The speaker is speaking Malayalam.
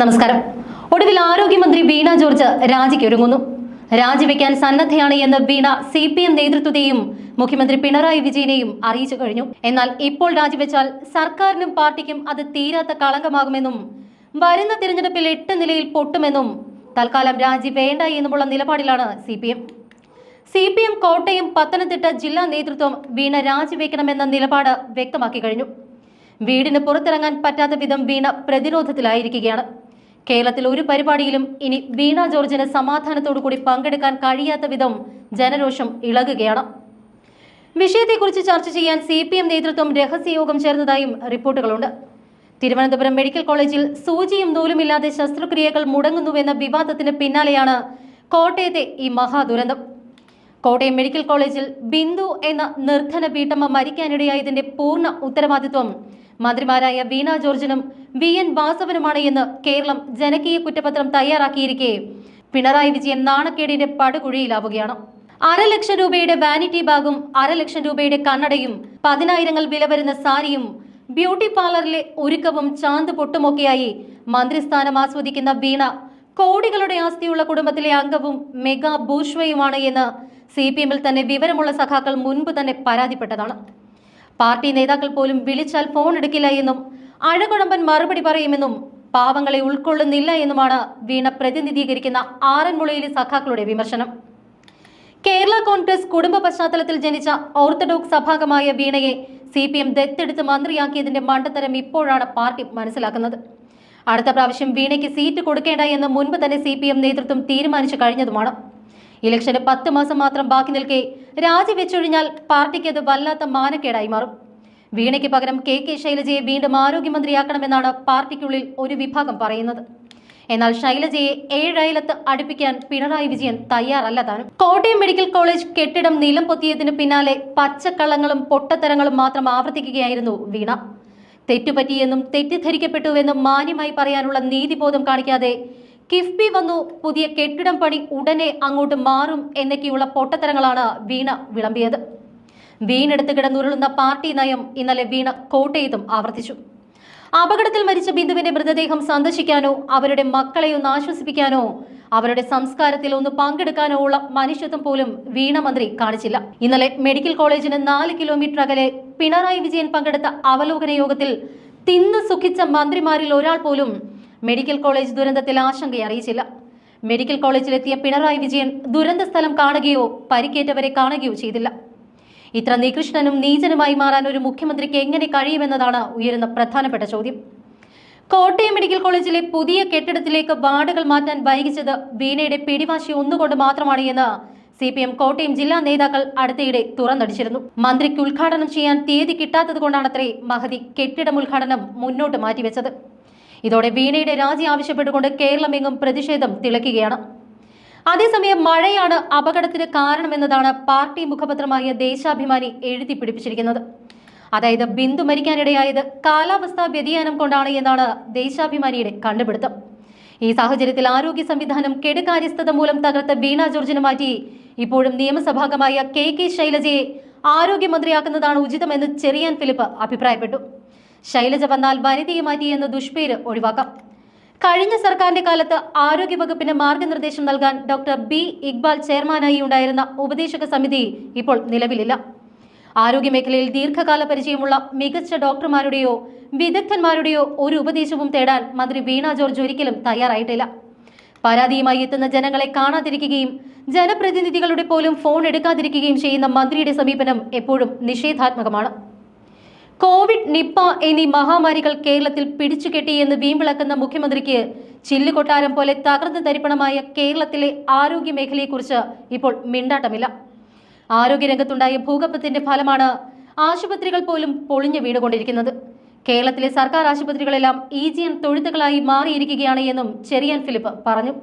നമസ്കാരം. ഒടുവിൽ ആരോഗ്യമന്ത്രി വീണ ജോർജ് രാജിക്ക് ഒരുങ്ങുന്നു. രാജിവെക്കാൻ സന്നദ്ധയാണ് എന്ന് വീണ സി പി എം നേതൃത്വത്തെയും മുഖ്യമന്ത്രി പിണറായി വിജയനെയും അറിയിച്ചു കഴിഞ്ഞു. എന്നാൽ ഇപ്പോൾ രാജിവെച്ചാൽ സർക്കാരിനും പാർട്ടിക്കും അത് തീരാത്ത കളങ്കമാകുമെന്നും വരുന്ന തിരഞ്ഞെടുപ്പിൽ എട്ട് നിലയിൽ പൊട്ടുമെന്നും തൽക്കാലം രാജി വേണ്ട എന്നുമുള്ള നിലപാടിലാണ് C P M C P M Kottayam Pathanamthitta ജില്ലാ നേതൃത്വം വീണ രാജിവെക്കണമെന്ന നിലപാട് വ്യക്തമാക്കി കഴിഞ്ഞു. വീടിന് പുറത്തിറങ്ങാൻ പറ്റാത്ത വിധം വീണ പ്രതിരോധത്തിലായിരിക്കുകയാണ്. കേരളത്തിൽ ഒരു പരിപാടിയിലും ഇനി വീണ ജോർജിന് സമാധാനത്തോടു കൂടി പങ്കെടുക്കാൻ കഴിയാത്ത വിധം ജനരോഷം ഇളകുകയാണ്. വിഷയത്തെക്കുറിച്ച് ചർച്ച ചെയ്യാൻ സി പി എം നേതൃത്വം രഹസ്യയോഗം ചേർന്നതായും റിപ്പോർട്ടുകളുണ്ട്. തിരുവനന്തപുരം മെഡിക്കൽ കോളേജിൽ സൂചിയും നൂലുമില്ലാതെ ശസ്ത്രക്രിയകൾ മുടങ്ങുന്നുവെന്ന വിവാദത്തിന് പിന്നാലെയാണ് കോട്ടയത്തെ ഈ മഹാദുരന്തം. കോട്ടയം മെഡിക്കൽ കോളേജിൽ ബിന്ദു എന്ന നിർധന വീട്ടമ്മ മരിക്കാനിടയായതിന്റെ പൂർണ ഉത്തരവാദിത്വം മന്ത്രിമാരായ വീണ ജോർജിനും വി എൻ വാസവനുമാണ് എന്ന് കേരളം ജനകീയ കുറ്റപത്രം തയ്യാറാക്കിയിരിക്കെ. പിണറായി വിജയൻ നാണക്കേടിന്റെ പടുകുഴിയിലാവുകയാണ്. അരലക്ഷം രൂപയുടെ വാനിറ്റി ബാഗും അരലക്ഷം രൂപയുടെ കണ്ണടയും പതിനായിരങ്ങൾ വില വരുന്ന സാരിയും ബ്യൂട്ടി പാർലറിലെ ഒരുക്കവും ചാന്ത് പൊട്ടുമൊക്കെയായി മന്ത്രിസ്ഥാനം ആസ്വദിക്കുന്ന വീണ കോടികളുടെ ആസ്തിയുള്ള കുടുംബത്തിലെ അംഗവും മെഗാ ബൂഷ്വയുമാണ് എന്ന് സി പി എമ്മിൽ തന്നെ വിവരമുള്ള സഖാക്കൾ മുൻപ് തന്നെ പരാതിപ്പെട്ടതാണ്. പാർട്ടി നേതാക്കൾ പോലും വിളിച്ചാൽ ഫോൺ എടുക്കില്ല എന്നും അഴകുഴമ്പൻ മറുപടി പറയുമെന്നും പാവങ്ങളെ ഉൾക്കൊള്ളുന്നില്ല എന്നുമാണ് വീണ പ്രതിനിധീകരിക്കുന്ന ആറന്മുളയിലെ സഖാക്കളുടെ വിമർശനം. കേരള കോൺഗ്രസ് കുടുംബ പശ്ചാത്തലത്തിൽ ജനിച്ച ഓർത്തഡോക്സ് സഭാംഗമായ വീണയെ സി പി എം ദത്തെടുത്ത് മന്ത്രിയാക്കിയതിന്റെ മണ്ടത്തരം ഇപ്പോഴാണ് പാർട്ടി മനസ്സിലാക്കുന്നത്. അടുത്ത പ്രാവശ്യം വീണയ്ക്ക് സീറ്റ് കൊടുക്കേണ്ട എന്ന് മുൻപ് തന്നെ സി പി എം നേതൃത്വം തീരുമാനിച്ചു കഴിഞ്ഞതുമാണ്. ഇലക്ഷന് പത്ത് മാസം മാത്രം ബാക്കി നിൽക്കെ രാജിവെച്ചൊഴിഞ്ഞാൽ പാർട്ടിക്ക് അത് വല്ലാത്ത മാനക്കേടായി മാറും. വീണയ്ക്ക് പകരം കെ കെ ശൈലജയെ വീണ്ടും ആരോഗ്യമന്ത്രിയാക്കണമെന്നാണ് പാർട്ടിക്കുള്ളിൽ ഒരു വിഭാഗം പറയുന്നത്. എന്നാൽ ശൈലജയെ ഏഴയലത്ത് അടുപ്പിക്കാൻ പിണറായി വിജയൻ തയ്യാറല്ല താനും. കോട്ടയം മെഡിക്കൽ കോളേജ് കെട്ടിടം നിലം പൊത്തിയതിന് പിന്നാലെ പച്ചക്കള്ളങ്ങളും പൊട്ടത്തരങ്ങളും മാത്രം ആവർത്തിക്കുകയായിരുന്നു വീണ. തെറ്റുപറ്റിയെന്നും തെറ്റിദ്ധരിക്കപ്പെട്ടുവെന്നും മാന്യമായി പറയാനുള്ള നീതിബോധം കാണിക്കാതെ കിഫ്ബി വന്നു. പുതിയ കെട്ടിടം പണി ഉടനെ അങ്ങോട്ട് മാറും എന്നൊക്കെയുള്ള പൊട്ടത്തരങ്ങളാണ് വീണ വിളമ്പിയത്. വീണെടുത്ത് കിടന്നുരുളുന്ന പാർട്ടി നയം ഇന്നലെ വീണ കോട്ടയത്തും ആവർത്തിച്ചു. അപകടത്തിൽ മരിച്ച ബിന്ദുവിന്റെ മൃതദേഹം സന്ദർശിക്കാനോ അവരുടെ മക്കളെ ഒന്ന് ആശ്വസിപ്പിക്കാനോ അവരുടെ സംസ്കാരത്തിൽ ഒന്ന് പങ്കെടുക്കാനോ ഉള്ള മനുഷ്യത്വം പോലും വീണ മന്ത്രി കാണിച്ചില്ല. ഇന്നലെ മെഡിക്കൽ കോളേജിന് നാല് കിലോമീറ്റർ അകലെ പിണറായി വിജയൻ പങ്കെടുത്ത അവലോകന യോഗത്തിൽ തിന്നു സുഖിച്ച മന്ത്രിമാരിൽ ഒരാൾ പോലും മെഡിക്കൽ കോളേജ് ദുരന്തത്തിൽ ആശങ്കയെ അറിയിച്ചില്ല. മെഡിക്കൽ കോളേജിലെത്തിയ പിണറായി വിജയൻ ദുരന്ത സ്ഥലം കാണുകയോ പരിക്കേറ്റവരെ കാണുകയോ ചെയ്തില്ല. ഇത്ര നികൃഷ്ണനും നീചനുമായി മാറാൻ ഒരു മുഖ്യമന്ത്രിക്ക് എങ്ങനെ കഴിയുമെന്നതാണ് ഉയരുന്ന പ്രധാനപ്പെട്ട ചോദ്യം. കോട്ടയം മെഡിക്കൽ കോളേജിലെ പുതിയ കെട്ടിടത്തിലേക്ക് വാർഡുകൾ മാറ്റാൻ വൈകിച്ചത് വീണയുടെ പിടിവാശി ഒന്നുകൊണ്ട് മാത്രമാണ് എന്ന് സി പി എം കോട്ടയം ജില്ലാ നേതാക്കൾ അടുത്തയിടെ തുറന്നടിച്ചിരുന്നു. മന്ത്രിക്ക് ഉദ്ഘാടനം ചെയ്യാൻ തീയതി കിട്ടാത്തത് കൊണ്ടാണത്രേ മഹതി കെട്ടിടം ഉദ്ഘാടനം മുന്നോട്ട് മാറ്റിവെച്ചത്. ഇതോടെ വീണയുടെ രാജി ആവശ്യപ്പെട്ടുകൊണ്ട് കേരളമെങ്ങും പ്രതിഷേധം തിളക്കുകയാണ് അതേസമയം മഴയാണ് അപകടത്തിന് കാരണമെന്നതാണ് പാർട്ടി മുഖപത്രമായ ദേശാഭിമാനി എഴുതി പിടിപ്പിച്ചിരിക്കുന്നത്. അതായത് ബിന്ദു മരിക്കാനിടയായത് കാലാവസ്ഥാ വ്യതിയാനം കൊണ്ടാണ് എന്നാണ് ദേശാഭിമാനിയുടെ കണ്ടുപിടുത്തം. ഈ സാഹചര്യത്തിൽ ആരോഗ്യ സംവിധാനം കെടുകാര്യസ്ഥത മൂലം തകർത്ത വീണ ജോർജിനെ മാറ്റി ഇപ്പോഴും നിയമസഭാംഗമായ കെ കെ ശൈലജയെ ആരോഗ്യമന്ത്രിയാക്കുന്നതാണ് ഉചിതമെന്ന് ചെറിയാൻ ഫിലിപ്പ് അഭിപ്രായപ്പെട്ടു. ശൈലജ വന്നാൽ വനിതയെ മാറ്റി എന്ന ദുഷ്പേര് ഒഴിവാക്കാം. കഴിഞ്ഞ സർക്കാരിന്റെ കാലത്ത് ആരോഗ്യവകുപ്പിന് മാർഗനിർദ്ദേശം നൽകാൻ ഡോക്ടർ ബി ഇക്ബാൽ ചെയർമാനായി ഉണ്ടായിരുന്ന ഉപദേശക സമിതി ഇപ്പോൾ നിലവിലില്ല. ആരോഗ്യമേഖലയിൽ ദീർഘകാല പരിചയമുള്ള മികച്ച ഡോക്ടർമാരുടെയോ വിദഗ്ധന്മാരുടെയോ ഒരു ഉപദേശവും തേടാൻ മന്ത്രി വീണ ജോർജ് ഒരിക്കലും തയ്യാറായിട്ടില്ല. പരാതിയുമായി എത്തുന്ന ജനങ്ങളെ കാണാതിരിക്കുകയും ജനപ്രതിനിധികളുടെ പോലും ഫോൺ എടുക്കാതിരിക്കുകയും ചെയ്യുന്ന മന്ത്രിയുടെ സമീപനം എപ്പോഴും നിഷേധാത്മകമാണ്. കോവിഡ് നിപ്പ എന്നീ മഹാമാരികൾ കേരളത്തിൽ പിടിച്ചുകെട്ടിയെന്ന് വീമ്പിളക്കുന്ന മുഖ്യമന്ത്രിക്ക് ചില്ലുകൊട്ടാരം പോലെ തകർന്നു തരിപ്പണമായ കേരളത്തിലെ ആരോഗ്യ മേഖലയെക്കുറിച്ച് ഇപ്പോൾ മിണ്ടാട്ടമില്ല. ആരോഗ്യരംഗത്തുണ്ടായ ഭൂകമ്പത്തിന്റെ ഫലമാണ് ആശുപത്രികൾ പോലും പൊളിഞ്ഞു വീണുകൊണ്ടിരിക്കുന്നത്. കേരളത്തിലെ സർക്കാർ ആശുപത്രികളെല്ലാം ഈ ജി എം തൊഴുത്തുകളായി മാറിയിരിക്കുകയാണ് എന്നും ചെറിയാൻ ഫിലിപ്പ് പറഞ്ഞു.